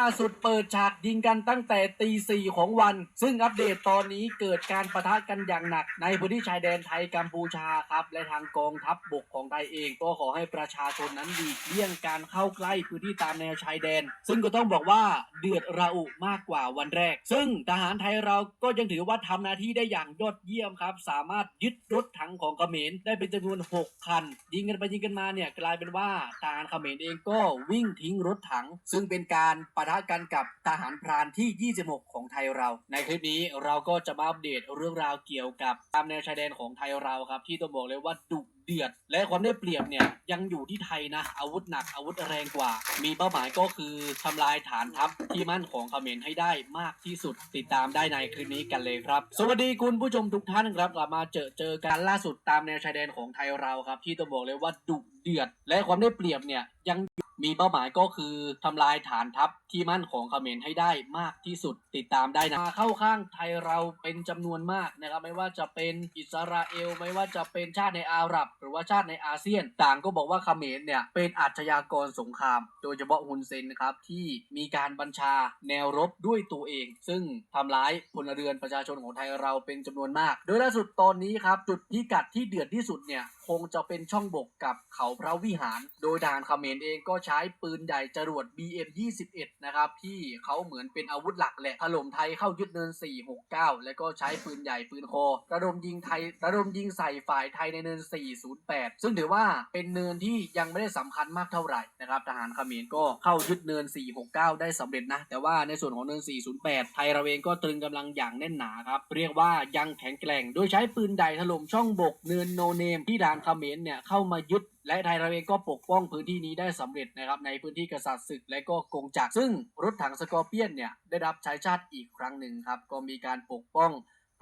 ล่าสุดเปิดฉากยิงกันตั้งแต่ตีสี่ของวัน ซึ่งอัปเดตตอนนี้เกิดการประทะกันอย่างหนัก ในพื้นที่ชายแดนไทยกัมพูชาครับ และทางกองทัพบบกของไทยเองก็ขอให้ประชาชนนั้นหลีกเลี่ยงการเข้าใกล้พื้นที่ตามแนวชายแดน ซึ่งก็ต้องบอกว่าเดือดระอุมากกว่าวันแรก ซึ่งทหารไทยเราก็ยังถือว่าทำหน้าที่ได้อย่างยอดเยี่ยมครับ สามารถยึดรถถังของเขมรได้เป็นจำนวน 6 คัน ยิงกันไปยิงกันมาเนี่ยกลายเป็นว่าทหารเขมรเองก็วิ่งทิ้งรถถัง ซึ่งเป็นการปะทะกันกับทหารพรานที่ 26 ของไทยเรา ในคลิปนี้เราก็จะมาอัปเดตเรื่องราวเกี่ยวกับตามแนวชายแดนของไทยเราครับที่ต้องบอกเลยว่าดุเดือดและความได้เปรียบเนี่ยยังอยู่ที่ไทยนะ อาวุธหนักอาวุธแรงกว่า มีเป้าหมายก็คือทำลายฐานทัพที่มั่นของเขมรให้ได้มากที่สุด ติดตามได้ในคลิปนี้กันเลยครับ สวัสดีคุณผู้ชมทุกท่านครับกลับมาเจอเจอกันล่าสุดตามแนวชายแดนของไทยเราครับ ที่ต้องบอกเลยว่าดุเดือด และความได้เปรียบเนี่ยยัง มีเป้าหมายก็คือทำลายฐานทัพที่มั่นของเขมรให้ได้มากที่สุดติดตามได้นะมาเข้าข้างไทยเราเป็นจำนวนมากนะครับไม่ว่าจะเป็นอิสราเอล ไม่ว่าจะเป็นชาติในอาหรับ หรือว่าชาติในอาเซียน ต่างก็บอกว่าเขมรเนี่ยเป็นอาชญากรสงคราม โดยเฉพาะฮุนเซนนะครับที่มีการบัญชาแนวรบด้วยตัวเอง ซึ่งทำร้ายพลเรือนประชาชนของไทยเราเป็นจำนวนมาก โดยล่าสุดตอนนี้ครับจุดพิกัดที่เดือดที่สุดเนี่ยคงจะเป็นช่องบกกับเขาพระวิหาร โดยทหารเขมรเองก็ใช้ช้ปืนใหญ่จรวด BM 21 นะครับที่เขาเหมือนเป็นอาวุธหลักแหละถล่มไทยเข้ายึดเนิน 469 แล้วก็ใช้ปืนใหญ่ปืนคอระดมยิงไทยระดมยิงใส่ฝ่ายไทยในเนิน 408 ซึ่งถือว่าเป็นเนินที่ยังไม่ได้สำคัญมากเท่าไหร่นะครับทหารเขมรก็เข้ายึดเนิน 469 ได้สำเร็จนะ แต่ว่าในส่วนของเนิน 408 ไทยเราเองก็ตรึงกำลังอย่างแน่นหนาครับเรียกว่ายังแข็งแกร่ง โดยใช้ปืนใหญ่ถล่มช่องบกเนินโนเนมที่ทหารเขมรเนี่ยเข้ามายึดและไทยเราเองก็ปกป้องพื้นที่นี้ได้สำเร็จนะครับในพื้นที่กษัตริย์ศึกและก็กงจักรซึ่งรถถังสกอร์เปียนเนี่ยได้รับใช้ชาติอีกครั้งหนึ่งครับก็มีการปกป้อง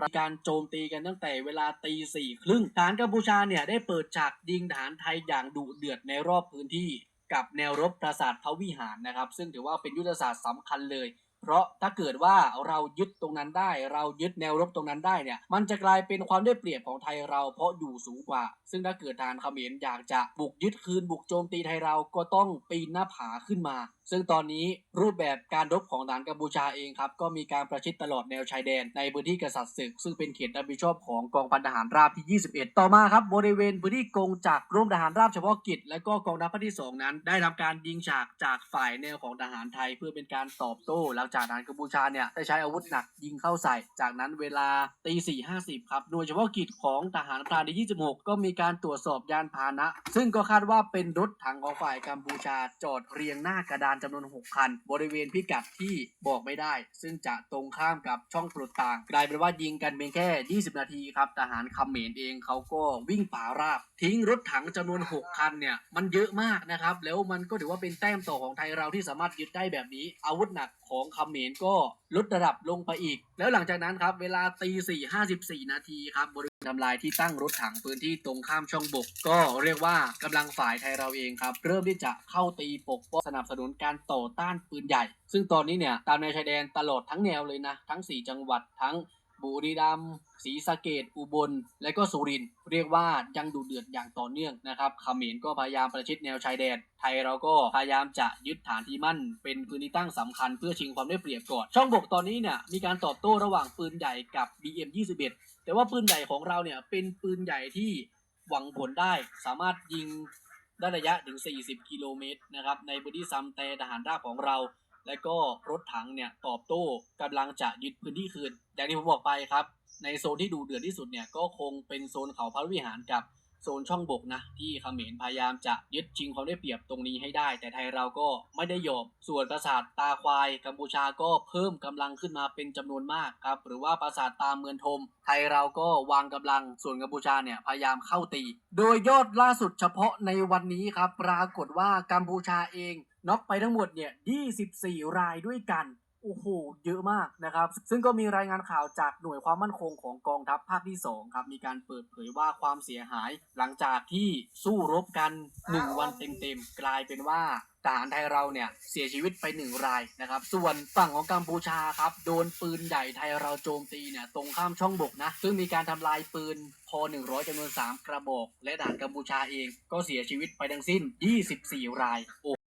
มีการโจมตีกันตั้งแต่เวลาตีสี่ครึ่งทหารกัมพูชาเนี่ยได้เปิดฉากยิงทหารไทยอย่างดุเดือดในรอบพื้นที่ กับแนวรบปราสาทพระวิหารนะครับ ซึ่งถือว่าเป็นยุทธศาสตร์สำคัญเลย เพราะถ้าเกิดว่าเรายึดตรงนั้นได้ เรายึดแนวรบตรงนั้นได้เนี่ย มันจะกลายเป็นความได้เปรียบของไทยเราเพราะอยู่สูงกว่า ซึ่งถ้าเกิดทารเขมรอยากจะบุกยึดคืนบุกโจมตีไทยเราก็ต้องปีนหน้าผาขึ้นมา ซึ่งตอนนี้รูปแบบการรบของทหารกัมพูชาเองครับ ก็มีการประชิดตลอดแนวชายแดนในพื้นที่กษัตริย์ศึก ซึ่งเป็นเขตรับผิดชอบของกองพันทหารราบที่ 21 ต่อมาครับบริเวณพื้นที่กงจากกรมทหารราบเฉพาะกิจ และก็กองทัพภาคที่ 2 นั้น ได้ทำการยิงฉากจากฝ่ายแนวของทหารไทย เพื่อเป็นการตอบโต้หลังจากทหารกัมพูชาเนี่ยได้ใช้อาวุธหนักยิงเข้าใส่ จากนั้นเวลาตีสี่ห้าสิบครับหน่วยเฉพาะกิจของทหารพรานที่ 26 ก็มีการตรวจสอบยานพาหนะ ซึ่งก็คาดว่าเป็นรถถังของฝ่ายกัมพูชาจอดเรียงหน้ากระดานจำนวน 6 คัน บริเวณพิกัดที่บอกไม่ได้ ซึ่งจะตรงข้ามกับช่องปลดต่าง กลายเป็นว่ายิงกันเพียงแค่ 20 นาทีครับทหารเขมรเองเขาก็วิ่งป่าราบ ทิ้งรถถังจำนวน 6 คันเนี่ย มันเยอะมากนะครับ แล้วมันก็ถือว่าเป็นแต้มต่อของไทยเราที่สามารถยึดได้แบบนี้ อาวุธหนักของเขมรก็ลดระดับลงไปอีก แล้วหลังจากนั้นครับเวลาตีสี่ห้าสิบสี่นาทีครับทำลายที่ตั้งรถถังพื้นที่ตรงข้ามช่องบก ก็เรียกว่ากำลังฝ่ายไทยเราเองครับ เริ่มที่จะเข้าตีปกป้องสนับสนุนการต่อต้านปืนใหญ่ ซึ่งตอนนี้เนี่ยตามแนวชายแดนตลอดทั้งแนวเลยนะ ทั้ง 4 จังหวัดทั้ง บุรีรัมย์ศรีสะเกดอุบล และก็สุรินเรียกว่ายังดูเดือดอย่างต่อเนื่องนะครับเขมรก็พยายามประชิดแนวชายแดน ไทยเราก็พยายามจะยึดฐานที่มั่น เป็นพื้นที่ตั้งสำคัญเพื่อชิงความได้เปรียบก่อน ช่องบกตอนนี้เนี่ยมีการตอบโต้ระหว่างปืนใหญ่กับ BM 21 แต่ว่าปืนใหญ่ของเราเนี่ยเป็นปืนใหญ่ที่หวังผลได้สามารถยิงได้ระยะถึง 40 กิโลเมตรนะครับในพื้นที่ซัมแต่ทหารราบของเรา และก็รถถังเนี่ยตอบโต้กำลังจะยึดพื้นที่คืน อย่างที่ผมบอกไปครับ ในโซนที่ดูเดือดที่สุดเนี่ยก็คงเป็นโซนเขาพระวิหารกับโซนช่องบกนะ ที่เขมรพยายามจะยึดชิงความได้เปรียบตรงนี้ให้ได้ แต่ไทยเราก็ไม่ได้ยอมส่วนปราสาทตาควาย กัมพูชาก็เพิ่มกำลังขึ้นมาเป็นจำนวนมากครับหรือว่าปราสาทตาเมืองทม ไทยเราก็วางกำลังส่วนกัมพูชาเนี่ยพยายามเข้าตี โดยยอดล่าสุดเฉพาะในวันนี้ครับปรากฏว่ากัมพูชาเอง น็อกไปทั้งหมดเนี่ย 24 รายด้วยกัน โอ้โห เยอะมากนะครับ ซึ่งก็มีรายงานข่าวจากหน่วยความมั่นคงของกองทัพภาคที่ 2 ครับ มีการเปิดเผยว่าความเสียหายหลังจากที่สู้รบกัน 1 วันเต็มๆ กลายเป็นว่าทหารไทยเราเนี่ยเสียชีวิตไป1รายนะครับ ส่วนฝั่งของกัมพูชาครับ โดนปืนใหญ่ไทยเราโจมตีเนี่ยตรงข้ามช่องบกนะ ซึ่งมีการทำลายปืนพอ 100จำนวน 3 กระบอก และทหารกัมพูชาเองก็เสียชีวิตไปทั้งสิ้น 24 รายโอ้